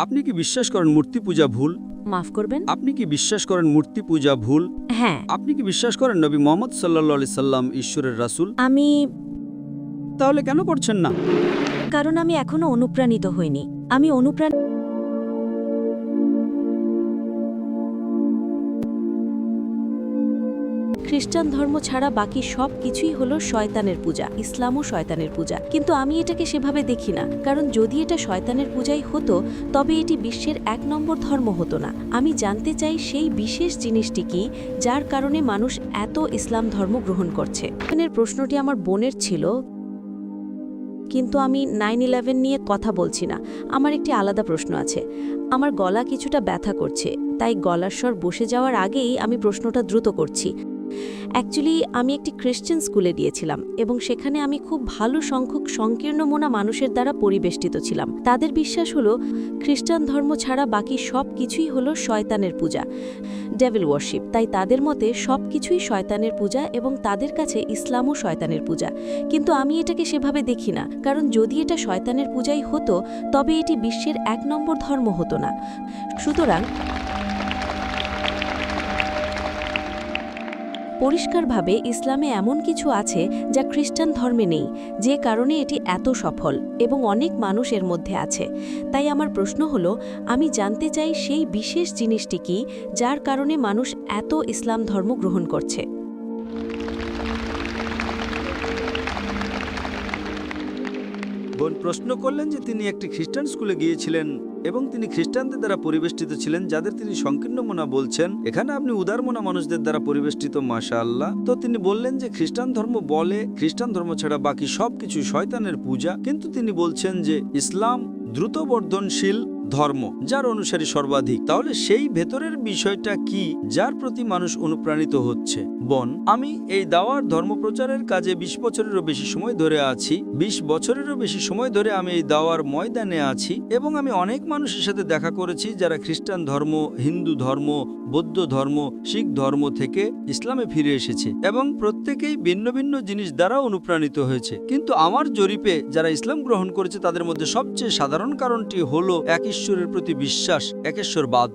আপনি কি বিশ্বাস করেন মূর্তি পূজা ভুল? মাফ করবেন? আপনি কি বিশ্বাস করেন মূর্তি পূজা ভুল? হ্যাঁ। আপনি কি বিশ্বাস করেন নবী মোহাম্মদ সাল্লা সাল্লাম ঈশ্বরের রাসূল? আমি তাহলে কেন করছেন না? কারণ আমি এখনও অনুপ্রাণিত হইনি। আমি অনুপ্রাণ খ্রিস্টান ধর্ম ছাড়া বাকি সব কিছুই হলো শয়তানের পূজা, ইসলামও শয়তানের পূজা। কিন্তু আমি এটাকে সেভাবে দেখি না, কারণ যদি এটা শয়তানের পূজাই হতো, তবে এটি বিশ্বের এক নম্বর ধর্ম হতো না। আমি জানতে চাই সেই বিশেষ জিনিসটি কি, যার কারণে মানুষ এত ইসলাম ধর্ম গ্রহণ করছে। এখানের প্রশ্নটি আমার বোনের ছিল, কিন্তু আমি নাইন ইলেভেন নিয়ে কথা বলছি না। আমার একটি আলাদা প্রশ্ন আছে। আমার গলা কিছুটা ব্যথা করছে, তাই গলার স্বর বসে যাওয়ার আগেই আমি প্রশ্নটা দ্রুত করছি। অ্যাকচুয়ালি আমি একটি খ্রিশ্চান স্কুলে গিয়েছিলাম এবং সেখানে আমি খুব ভালো সংখ্যক সংকীর্ণ মোনা মানুষের দ্বারা পরিবেষ্টিত ছিলাম। তাদের বিশ্বাস হলো, খ্রিস্টান ধর্ম ছাড়া বাকি সব কিছুই হলো শয়তানের পূজা ডেভিল ওয়ার্শিপ তাই তাদের মতে সব কিছুই শয়তানের পূজা এবং তাদের কাছে ইসলামও শয়তানের পূজা। কিন্তু আমি এটাকে সেভাবে দেখি না, কারণ যদি এটা শয়তানের পূজাই হতো, তবে এটি বিশ্বের এক নম্বর ধর্ম হতো না। সুতরাং পরিষ্কারভাবে ইসলামে এমন কিছু আছে যা খ্রিস্টান ধর্মে নেই, যে কারণে এটি এত সফল এবং অনেক মানুষের মধ্যে আছে। তাই আমার প্রশ্ন হল, আমি জানতে চাই সেই বিশেষ জিনিসটি কি যার কারণে মানুষ এত ইসলাম ধর্ম গ্রহণ করছে? বোন প্রশ্ন করলেন যে তিনি একটি খ্রিস্টান স্কুলে গিয়েছিলেন এবং তিনি খ্রিস্টানদের দ্বারা পরিবেষ্টিত ছিলেন, যাদের তিনি সংকীর্ণ মোনা বলছেন। এখানে আপনি উদার মোনা মানুষদের দ্বারা পরিবেষ্টিত মাশা আল্লাহ তো তিনি বললেন যে খ্রিস্টান ধর্ম বলে, খ্রিস্টান ধর্ম ছাড়া বাকি সবকিছু শয়তানের পূজা। কিন্তু তিনি বলছেন যে ইসলাম দ্রুত বর্ধনশীল ধর্ম, যার অনুসারী সর্বাধিক। তাহলে সেই ভেতরের বিষয়টা কি, যার প্রতি মানুষ অনুপ্রাণিত হচ্ছে? বন, আমি এই দাওয়ার ধর্মপ্রচারের কাজে ২০ বছরেরও বেশি সময় ধরে আছি। ২০ বছরেরও বেশি সময় ধরে আমি এই দাওয়ার ময়দানে আছি এবং আমি অনেক মানুষের সাথে দেখা করেছি যারা খ্রিস্টান ধর্ম, হিন্দু ধর্ম, বৌদ্ধ ধর্ম, শিখ ধর্ম থেকে ইসলামে ফিরে এসেছে এবং প্রত্যেকেই ভিন্ন ভিন্ন জিনিস দ্বারা অনুপ্রাণিত হয়েছে। কিন্তু আমার জরিপে যারা ইসলাম গ্রহণ করেছে তাদের মধ্যে সবচেয়ে সাধারণ কারণটি হলো এক ঈশ্বরের প্রতি বিশ্বাস একেশ্বরবাদ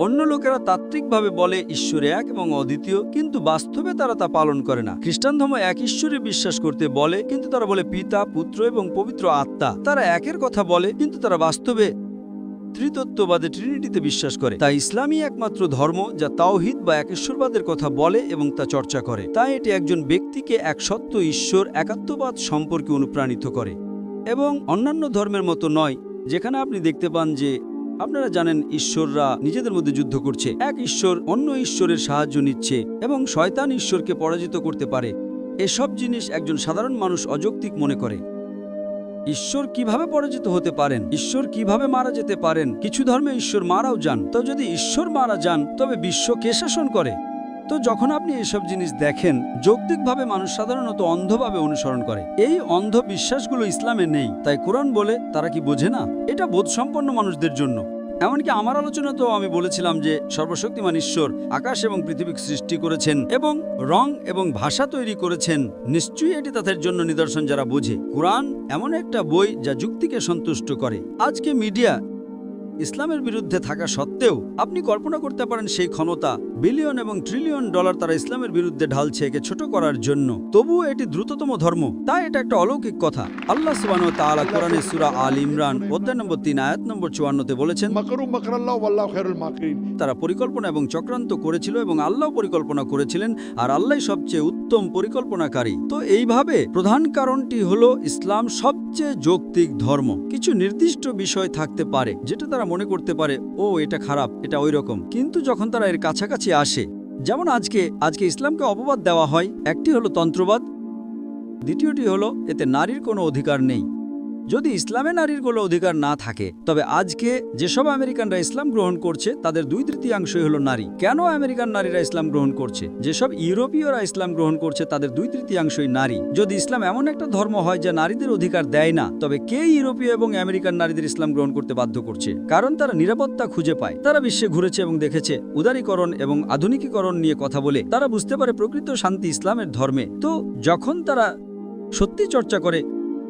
অন্য লোকেরা তাত্ত্বিকভাবে বলে ঈশ্বরে এক এবং অদ্বিতীয়, কিন্তু বাস্তবে তারা তা পালন করে না। খ্রিস্টান ধর্ম এক ঈশ্বরে বিশ্বাস করতে বলে, কিন্তু তারা বলে পিতা, পুত্র এবং পবিত্র আত্মা। তারা একের কথা বলে, কিন্তু তারা বাস্তবে ত্রিতত্ত্ববাদে ট্রিনিটিতে বিশ্বাস করে। তাই ইসলামই একমাত্র ধর্ম, যা তাওহিদ বা একেশ্বরবাদের কথা বলে এবং তা চর্চা করে। তাই এটি একজন ব্যক্তিকে এক সত্য ঈশ্বর, একাত্মবাদ সম্পর্কে অনুপ্রাণিত করে। এবং অন্যান্য ধর্মের মতো নয়, যেখানে আপনি দেখতে পান যে আপনারা জানেন ঈশ্বররা নিজেদের মধ্যে যুদ্ধ করছে। এক ঈশ্বর অন্য ঈশ্বরের সাহায্য নিচ্ছে এবং শয়তান ঈশ্বরকে পরাজিত করতে পারে। এসব জিনিস একজন সাধারণ মানুষ অযৌক্তিক মনে করে। ঈশ্বর কীভাবে পরাজিত হতে পারেন? ঈশ্বর কীভাবে মারা যেতে পারেন? কিছু ধর্মে ঈশ্বর মারাও যান। তো যদি ঈশ্বর মারা যান, তবে বিশ্ব কে শাসন করে? তো যখন আপনি এসব জিনিস দেখেন, যৌক্তিকভাবে মানুষ সাধারণত অন্ধভাবে অনুসরণ করে। এই অন্ধ বিশ্বাসগুলো ইসলামে নেই, তাই কোরআন বলে তারা কি বোঝে না? এটা বোধসম্পন্ন মানুষদের জন্য। এমনকি আমার আলোচনাতেও আমি বলেছিলাম যে, সর্বশক্তিমান ঈশ্বর আকাশ এবং পৃথিবী সৃষ্টি করেছেন এবং রং এবং ভাষা তৈরি করেছেন। নিশ্চয়ই এটি তাদের জন্য নিদর্শন যারা বোঝে। কোরআন এমন একটা বই যা যুক্তিকে সন্তুষ্ট করে। আজকে মিডিয়া ইসলামের বিরুদ্ধে থাকা সত্ত্বেও আপনি কল্পনা করতে পারেন সেই ক্ষমতা বিলিয়ন এবং ট্রিলিয়ন ডলার তারা ইসলামের বিরুদ্ধে ঢালছে একে ছোট করার জন্য। তবুও এটি দ্রুততম ধর্ম। তাই এটা একটা অলৌকিক কথা। আল্লাহ সুবাহ তাআলা কোরআনে সুরা আল ইমরান অধ্যায় নম্বর তিন আয়াত নম্বর চুয়ান্নতে বলেছেন তারা পরিকল্পনা এবং চক্রান্ত করেছিল এবং আল্লাহ পরিকল্পনা করেছিলেন আর আল্লাহ সবচেয়ে উত্তম পরিকল্পনাকারী। তো এইভাবে প্রধান কারণটি হলো ইসলাম সবচেয়ে যৌক্তিক ধর্ম। কিছু নির্দিষ্ট বিষয় থাকতে পারে যেটা তারা মনে করতে পারে ও এটা খারাপ এটা ওই রকম কিন্তু যখন তারা এর কাছাকাছি আসে। যেমন আজকে আজকে ইসলামকে অপবাদ দেওয়া হয়, একটি হলো তন্ত্রবাদ, দ্বিতীয়টি হলো এতে নারীর কোনো অধিকার নেই। যদি ইসলামে নারীর কোনো অধিকার না থাকে, তবে আজকে যেসব আমেরিকানরা ইসলাম গ্রহণ করছে, তাদের দুই তৃতীয়াংশই হলো নারী। কেন আমেরিকান নারীরা ইসলাম গ্রহণ করছে? যেসব ইউরোপীয়রা ইসলাম গ্রহণ করছে, তাদের দুই তৃতীয়াংশই নারী। যদি ইসলাম এমন একটা ধর্ম হয় যা নারীদের অধিকার দেয় না, তবে কে ইউরোপীয় এবং আমেরিকান নারীদের ইসলাম গ্রহণ করতে বাধ্য করছে? কারণ তারা নিরাপত্তা খুঁজে পায়। তারা বিশ্বে ঘুরেছে এবং দেখেছে, উদারীকরণ এবং আধুনিকীকরণ নিয়ে কথা বলে তারা বুঝতে পারে প্রকৃত শান্তি ইসলামের ধর্মে। তো যখন তারা সত্যি চর্চা করে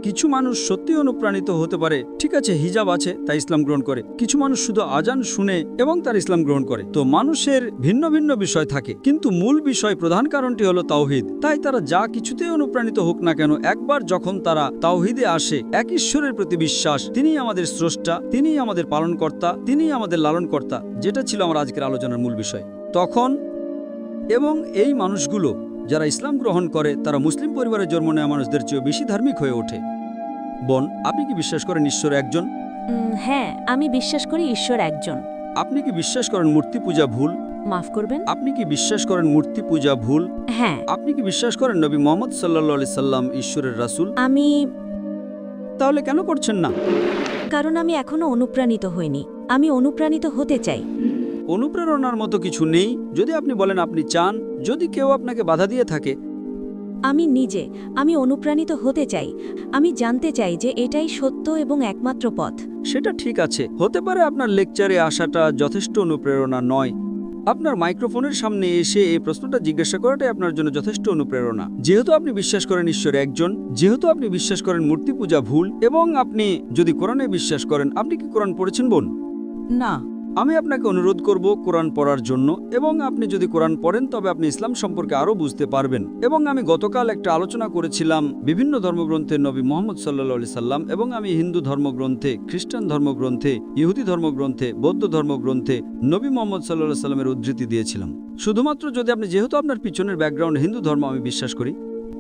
কিছু মানুষ সত্যি অনুপ্রাণিত হতে পারে। ঠিক আছে, হিজাব আছে, তাই ইসলাম গ্রহণ করে। কিছু মানুষ শুধু আজান শুনে এবং তার ইসলাম গ্রহণ করে। তো মানুষের ভিন্ন ভিন্ন বিষয় থাকে। কিন্তু মূল বিষয় প্রধান কারণটি হলো তাওহিদ। তাই তারা যা কিছুতেই অনুপ্রাণিত হোক না কেন, একবার যখন তারা তাওহিদে আসে, এক ঈশ্বরের প্রতি বিশ্বাস, তিনিই আমাদের স্রষ্টা, তিনিই আমাদের পালনকর্তা, তিনিই আমাদের লালনকর্তা, যেটা ছিল আমার আজকের আলোচনার মূল বিষয়। তখন এবং এই মানুষগুলো যারা ইসলাম গ্রহণ করে তারা মুসলিম পরিবারের জন্ম নেওয়া মানুষদের চেয়ে বেশি ধার্মিক হয়ে ওঠে। বোন আপনি কি বিশ্বাস করেন ঈশ্বর একজন? হ্যাঁ আমি বিশ্বাস করি ঈশ্বর একজন। আপনি কি বিশ্বাস করেন মূর্তি পূজা ভুল? মাফ করবেন? আপনি কি বিশ্বাস করেন মূর্তি পূজা ভুল? হ্যাঁ। আপনি কি বিশ্বাস করেন নবী মোহাম্মদ সাল্লা সাল্লাম ঈশ্বরের রাসূল? আমি তাহলে কেন করছেন না? কারণ আমি এখনও অনুপ্রাণিত হইনি। আমি অনুপ্রাণিত হতে চাই। অনুপ্রেরণার মতো কিছু নেই। যদি আপনি বলেন আপনি চান যদি কেউ আপনাকে বাধা দিয়ে থাকে। আমি নিজে আমি অনুপ্রাণিত হতে চাই। আমি জানতে চাই যে এটাই সত্য এবং একমাত্র পথ। সেটা ঠিক আছে। হতে পারে আপনার লেকচারে আসাটা যথেষ্ট অনুপ্রেরণা নয়। আপনার মাইক্রোফোনের সামনে এসে এই প্রশ্নটা জিজ্ঞাসা করাটাই আপনার জন্য যথেষ্ট অনুপ্রেরণা। যেহেতু আপনি বিশ্বাস করেন ঈশ্বর একজন যেহেতু আপনি বিশ্বাস করেন মূর্তি পূজা ভুল এবং আপনি যদি কোরআনে বিশ্বাস করেন আপনি কি কোরআন পড়েছেন বোন? না। আমি আপনাকে অনুরোধ করব কোরআন পড়ার জন্য এবং আপনি যদি কোরআন পড়েন তবে আপনি ইসলাম সম্পর্কে আরও বুঝতে পারবেন। এবং আমি গতকাল একটা আলোচনা করেছিলাম বিভিন্ন ধর্মগ্রন্থে নবী মোহাম্মদ সাল্লা সাল্লাম এবং আমি হিন্দু ধর্মগ্রন্থে খ্রিস্টান ধর্মগ্রন্থে ইহুদি ধর্মগ্রন্থে বৌদ্ধ ধর্মগ্রন্থে নবী মোহাম্মদ সাল্লা সাল্লামের উদ্ধৃতি দিয়েছিলাম। শুধুমাত্র যদি আপনি যেহেতু আপনার পিছনের ব্যাকগ্রাউন্ড হিন্দু ধর্ম আমি বিশ্বাস করি।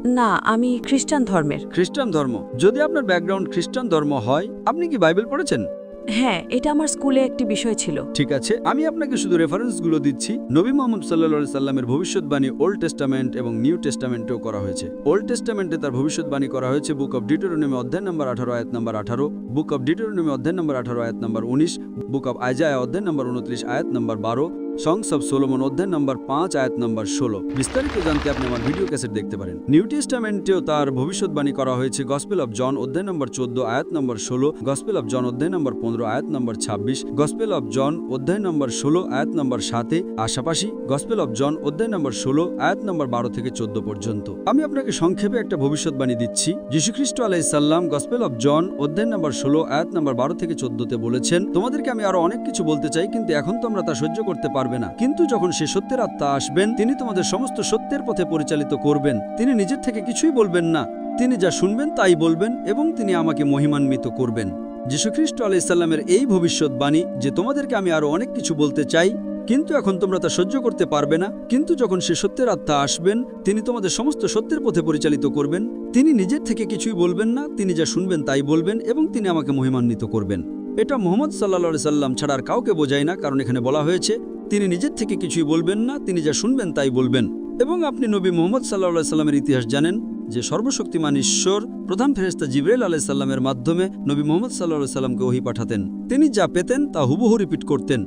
না আমি খ্রিস্টান ধর্মের। খ্রিস্টান ধর্ম। যদি আপনার ব্যাকগ্রাউন্ড খ্রিস্টান ধর্ম হয় আপনি কি বাইবেল পড়েছেন? হ্যাঁ এটা আমার স্কুলে একটি বিষয় ছিল। ঠিক আছে, আমি আপনাকে শুধু রেফারেন্সগুলো দিচ্ছি। নবী মোহাম্মদ সাল্লা সাল্লামের ভবিষ্যৎবাণী ওল্ড টেস্টামেন্ট এবং নিউ টেস্টামেন্টেও করা হয়েছে। ওল্ড টেস্টামেন্টে তার ভবিষ্যৎবাণী করা হয়েছে বুক অব ডিটোরনিমি অধ্যায় নম্বর আঠারো, আয়াত নম্বর আঠারো বুক অব ডিটোরনিমি অধ্যায় নম্বর আঠারো, আয়াত নম্বর উনিশ বুক অফ আইজায়া অধ্যায় নম্বর উনত্রিশ, আয়াত নম্বর বারো সংস অফ সোলোমন অধ্যায় নম্বর পাঁচ, আয়াত নম্বর ষোলো। বিস্তারিত জানতে আপনি আমার ভিডিও ক্যাসেট দেখতে পারেন। নিউ টেস্টামেন্টেও তার ভবিষ্যৎবাণী করা হয়েছে গসপেল অফ জন অধ্যায় নম্বর চোদ্দ, আয়াত নম্বর ষোলো, গসপেল অফ জন অধ্যায় নম্বর পনেরো, আয়াত নম্বর ছাব্বিশ, গসপেল অফ জন অধ্যায় নম্বর ষোলো, আয়াত নম্বর সাতে আশাপাশি গসপেল অফ জন অধ্যায় নম্বর ষোলো, আয়াত নম্বর বারো থেকে চোদ্দ পর্যন্ত। আমি আপনাকে সংক্ষেপে একটা ভবিষ্যৎবাণী দিচ্ছি। যীশুখ্রিস্ট আলাইসাল্লাম গসপেল অফ জন অধ্যায় নম্বর ষোলো, আয়াত নম্বর বারো থেকে চোদ্দতে বলেছেন, তোমাদেরকে আমি আরও অনেক কিছু বলতে চাই, কিন্তু এখন তোমরা তা সহ্য করতে পারবে না। কিন্তু যখন সে সত্যের আত্মা আসবেন, তিনি তোমাদের সমস্ত সত্যের পথে পরিচালিত করবেন। তিনি নিজের থেকে কিছুই বলবেন না। তিনি যা শুনবেন, তাই বলবেন এবং তিনি আমাকে মহিমান্বিত করবেন। যীশুখ্রিস্ট আলাইসাল্লামের এই ভবিষ্যৎবাণী যে তোমাদেরকে আমি আরও অনেক কিছু বলতে চাই, কিন্তু এখন তোমরা তা সহ্য করতে পারবে না। কিন্তু যখন সে সত্যের আত্মা আসবেন, তিনি তোমাদের সমস্ত সত্যের পথে পরিচালিত করবেন। তিনি নিজের থেকে কিছুই বলবেন না, তিনি যা শুনবেন, তাই বলবেন এবং তিনি আমাকে মহিমান্বিত করবেন। এটা মোহাম্মদ সাল্লা সাল্লাম ছাড়া আর কাউকে বোঝায় না, কারণ এখানে বলা হয়েছে তিনি নিজের থেকে কিছুই বলবেন না, তিনি যা শুনবেন তাই বলবেন। এবং আপনি নবী মোহাম্মদ সাল্লাহ সাল্লামের ইতিহাস জানেন যে সর্বশক্তিমান ঈশ্বর, প্রধান ফেরেস্তা জিব্রাইল আলাইসাল্লামের মাধ্যমে নবী মোহাম্মদ সাল্লাহ সাল্লামকে ওহি পাঠাতেন। তিনি যা পেতেন তা হুবহু রিপিট করতেন।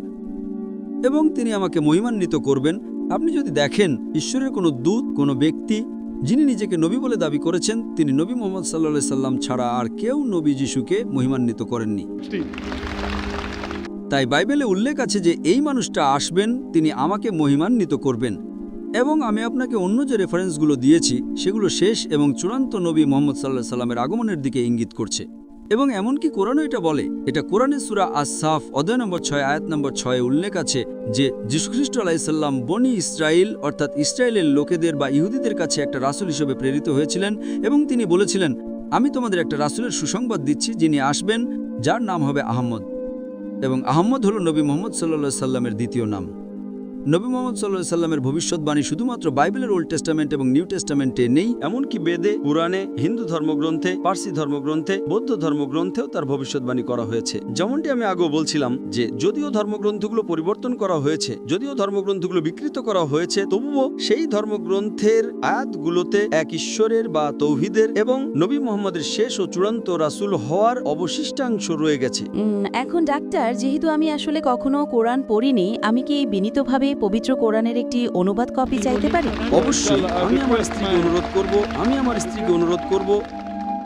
এবং তিনি আমাকে মহিমান্বিত করবেন। আপনি যদি দেখেন ঈশ্বরের কোনো দূত, কোনো ব্যক্তি, যিনি নিজেকে নবী বলে দাবি করেছেন, তিনি নবী মোহাম্মদ সাল্লা সাল্লাম ছাড়া আর কেউ নবী যিশুকে মহিমান্বিত করেননি। তাই বাইবেলে উল্লেখ আছে যে এই মানুষটা আসবেন, তিনি আমাকে মহিমান্বিত করবেন। এবং আমি আপনাকে অন্য যে রেফারেন্সগুলো দিয়েছি, সেগুলো শেষ এবং চূড়ান্ত নবী মোহাম্মদ সাল্লাহ সাল্লামের আগমনের দিকে ইঙ্গিত করছে। এবং এমনকি কোরআনও এটা বলে। এটা কোরআনের সুরা আসাফ অধ্যায় নম্বর ছয়, আয়াত নম্বর ছয়ে উল্লেখ আছে যে যীশুখ্রিস্ট আলাইসাল্লাম বনি ইসরায়েল অর্থাৎ ইসরায়েলের লোকেদের বা ইহুদিদের কাছে একটা রাসুল হিসেবে প্রেরিত হয়েছিলেন এবং তিনি বলেছিলেন, আমি তোমাদের একটা রাসুলের সুসংবাদ দিচ্ছি যিনি আসবেন, যার নাম হবে আহম্মদ এবং আহম্মদ হল নবী মোহাম্মদ সাল্লা সাল্লামের দ্বিতীয় নাম। নবী মোহাম্মদ সাল্লাহ সাল্লামের ভবিষ্যৎবাণী শুধুমাত্র বাইবেলের ওল্ড টেস্টামেন্ট এবং নিউ টেস্টামেন্টে নেই, এমনকি বেদে পুরাণে হিন্দু ধর্মগ্রন্থে, পার্সি ধর্মগ্রন্থে, বৌদ্ধ ধর্মগ্রন্থেও তার ভবিষ্যৎবাণী করা হয়েছে। যেমনটি আমি আগেও বলছিলাম যে, যদিও ধর্মগ্রন্থগুলো পরিবর্তন করা হয়েছে, যদিও ধর্মগ্রন্থগুলো বিকৃত করা হয়েছে, তবুও সেই ধর্মগ্রন্থের আয়াতগুলোতে এক ঈশ্বরের বা তৌহিদের এবং নবী মোহাম্মদের শেষ ও চূড়ান্ত রাসূল হওয়ার অবশিষ্টাংশ রয়ে গেছে। এখন ডাক্তার, যেহেতু আমি আসলে কখনো কোরআন পড়িনি, আমি কি বিনীতভাবে পবিত্র কোরআনের একটি অনুবাদ কপি চাইতে পারি? অবশ্যই, আমি আমার স্ত্রীকে অনুরোধ করব, আমি আমার স্ত্রীকে অনুরোধ করব,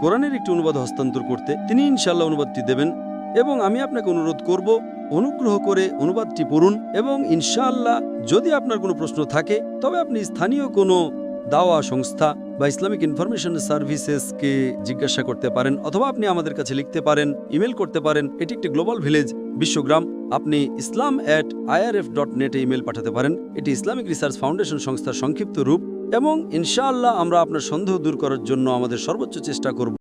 কোরআনের একটি অনুবাদ হস্তান্তর করতে। তিনি ইনশাল্লাহ অনুবাদটি দেবেন এবং আমি আপনাকে অনুরোধ করব, অনুগ্রহ করে অনুবাদটি পড়ুন এবং ইনশাআল্লাহ যদি আপনার কোনো প্রশ্ন থাকে, তবে আপনি স্থানীয় কোনো দাওয়া সংস্থা বা ইসলামিক ইনফরমেশন সার্ভিসেসকে জিজ্ঞাসা করতে পারেন অথবা আপনি আমাদের কাছে লিখতে পারেন, ইমেল করতে পারেন। এটি একটি গ্লোবাল ভিলেজ বিশ্বগ্রাম, আপনি ইসলাম অ্যাট আইআরএফ ডট নেটে ইমেল পাঠাতে পারেন। এটি ইসলামিক রিসার্চ ফাউন্ডেশন সংস্থার সংক্ষিপ্ত রূপ এবং ইনশাআল্লাহ আমরা আপনার সন্দেহ দূর করার জন্য আমাদের সর্বোচ্চ চেষ্টা করব।